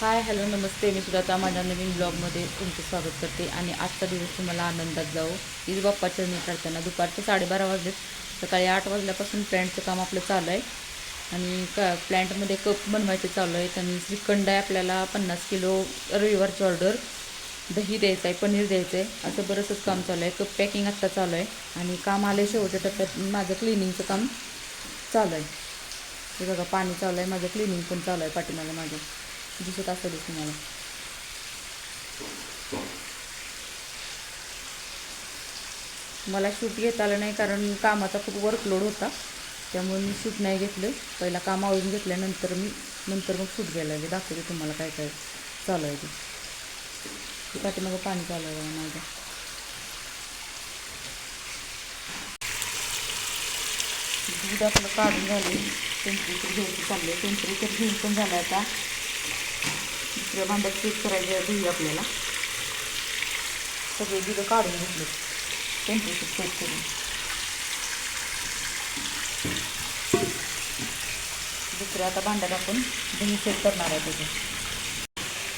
Hi hello नमस्ते. मी सुद्धा आता माझ्या नवीन ब्लॉगमध्ये तुमचं स्वागत करते. आणि आजचा दिवस तुम्हाला आनंदात जावो ईद बाप्पा चढणी करताना दुपारचे साडेबारा वाजले सकाळी आठ वाजल्यापासून प्लॅन्टचं काम आपलं चालू आहे. आणि क प्लॅन्टमध्ये कप बनवायचे चालू आहेत आणि श्रीखंड आहे आपल्याला पन्नास किलो रविवारची ऑर्डर दही द्यायचं आहे पनीर द्यायचं आहे. असं बरंचसं काम चालू आहे. कप पॅकिंग आत्ता चालू आहे. आणि काम आलं शेवटच्या टप्प्यात. माझं क्लिनिंगचं काम चालू आहे. हे बघा पाणी चालू आहे. माझं क्लिनिंग पण चालू आहे पाठीमागं माझं दिसत असेल तुम्हाला मला. शूट घेता आलं नाही कारण कामाचा खूप वर्कलोड होता. त्यामुळे मी शूट नाही घेतलं. पहिला काम आवडून घेतल्यानंतर मी नंतर मग शूट घ्यायला लागले. दाखवते तुम्हाला काय काय चालू आहे ते. पाठीमागं पाणी चालू आहे माझ्या दूध आपलं काढून झाले. टेम्परेचर घेऊन चाललं आहे. टेम्परेचर घेऊन पण झालं आता. दुसऱ्या भांड्यात चेक करायचे दही आपल्याला. सगळे दूध काढून घेतले. टेम्परेचर चेक करून. दुसऱ्या आता भांड्यात आपण दही सेट करणार आहे त्याचे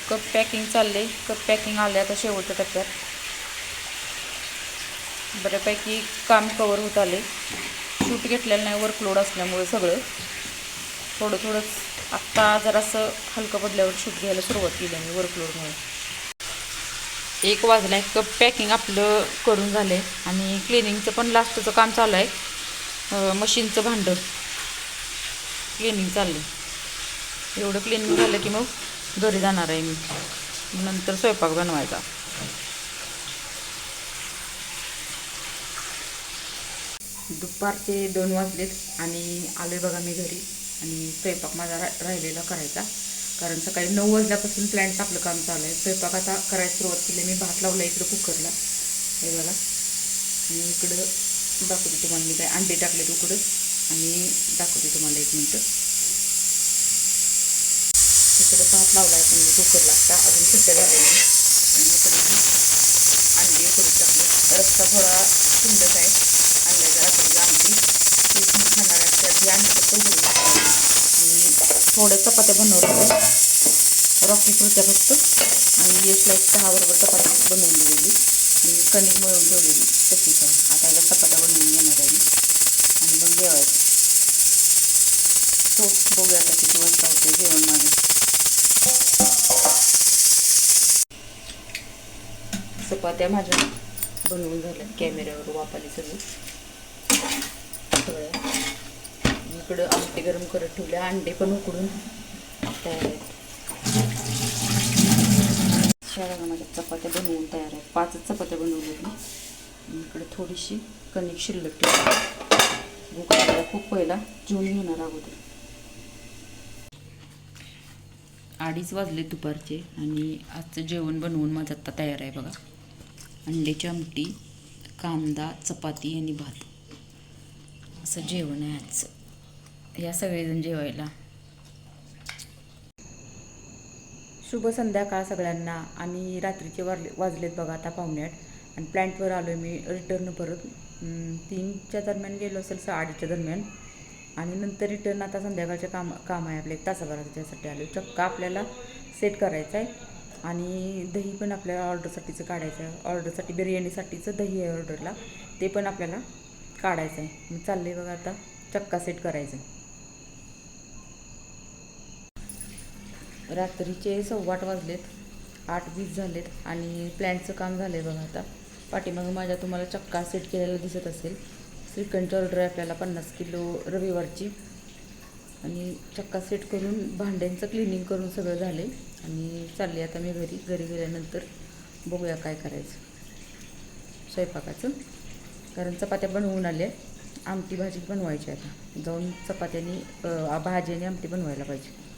कप पॅकिंग चालले कप पॅकिंग आले आता शेवटच्या टप्प्यात. बऱ्यापैकी काम कवर होत आले शूट घेतलेलं नाही वर्कलोड असल्यामुळे सगळं. थोडं थोडंच आत्ता जरासं हलकं पडल्यावर शूट घ्यायला सुरुवात केली आम्ही वर्कलोडमुळे एक वाजला एक कप पॅकिंग आपलं करून झालं आहे आणि क्लिनिंगचं पण लास्टचं काम चालू आहे. मशीनचं भांडं. क्लिनिंग चाललं आहे एवढं क्लिनिंग झालं की मग घरी जाणार आहे मी. नंतर स्वयंपाक बनवायचा. दुपारचे दोन वाजलेत आणि आलो बघा मी घरी. आणि स्वयंपाक माझा रा राहिलेला करायचा. कारण सकाळी नऊ वाजल्यापासून प्लॅन्ट आपलं काम चालू आहे. स्वयंपाक आता करायला सुरुवात केली. मी भात लावला इकडं कुकरला. हे बघा. आणि इकडं दाखवते तुम्हाला मी काय अंडे टाकले उकडं. आणि दाखवते तुम्हाला एक मिनटं. इकडं भात लावला आहे पण मी कुकरला अजून सुट्ट्या झाल्या नाही. आणि इकडे अंडे उकडून टाकले. रस्ता थोडा सुंदर आहे. अंड्या जरा आमटी ती मी खाणार आहे त्यात अंडे फक्त उकडून टाकले आणि थोड्या चपात्या बनवल्या रॉकी पुरत्या फक्त. आणि यशला एक चहाबरोबर चपाती बनवून दिलेली. आणि कणिक मळून ठेवलेली. तशीच आहे आता याला चपात्या बनवून घेणार आहे मी. आणि मग जेवायचं. तो बघूया आता किती वाजता होते जेवण माझे. चपात्या माझ्या बनवून झाल्या. कॅमेऱ्यावर वापरली सगळी. सगळ्या. इकडं आमटे गरम करत ठेवले अंडे पण उकडून. तयार आहेत शाळा माझ्या चपात्या बनवून तयार आहेत. पाचच चपात्या बनवल्या मी. इकडे थोडीशी कणिक शिल्लक ठेवली. भूक खूप पहिला जेवून घेणार अगोदर अडीच वाजले दुपारचे आणि आजचं जेवण बनवून माझं आत्ता तयार आहे बघा. अंड्याची आमटी कांदा चपाती आणि भात. असं जेवण आहे आजचं. या सगळेजण जेवायला. शुभ संध्याकाळ सगळ्यांना. आणि रात्रीचे वाजले वाजलेत बघा आता पाहुण्यात. आणि प्लॅन्टवर आलो आहे मी रिटर्न परत. तीनच्या दरम्यान गेलो असेल साडेच्या दरम्यान. आणि नंतर रिटर्न आता संध्याकाळचे काम काम आहे आपले. एक तासाभराच्यासाठी आलो चक्का आपल्याला सेट करायचा आहे आणि दही पण आपल्याला ऑर्डरसाठीचं काढायचं आहे ऑर्डरसाठी बिर्याणीसाठीचं दही आहे ऑर्डरला ते पण आपल्याला काढायचं आहे मग आहे बघा आता. चक्का सेट करायचं रात्रीचे सव्वा आठ वाजलेत आठ वीस झालेत आणि प्लॅनचं काम झालं आहे बघा आता. पाठीमागं माझ्या तुम्हाला चक्का सेट केलेला दिसत असेल. श्रीखंडची ऑर्डर आहे आपल्याला पन्नास किलो रविवारची. आणि चक्का सेट करून भांड्यांचं क्लिनिंग करून सगळं झाले आणि चालले आता मी घरी. घरी गेल्यानंतर बघूया काय करायचं. स्वयंपाकाचं. कारण चपात्या बनवून आल्या. आमटी भाजी बनवायची आता. जाऊन चपात्यानी अ, भाजी आणि आमटी बनवायला पाहिजे.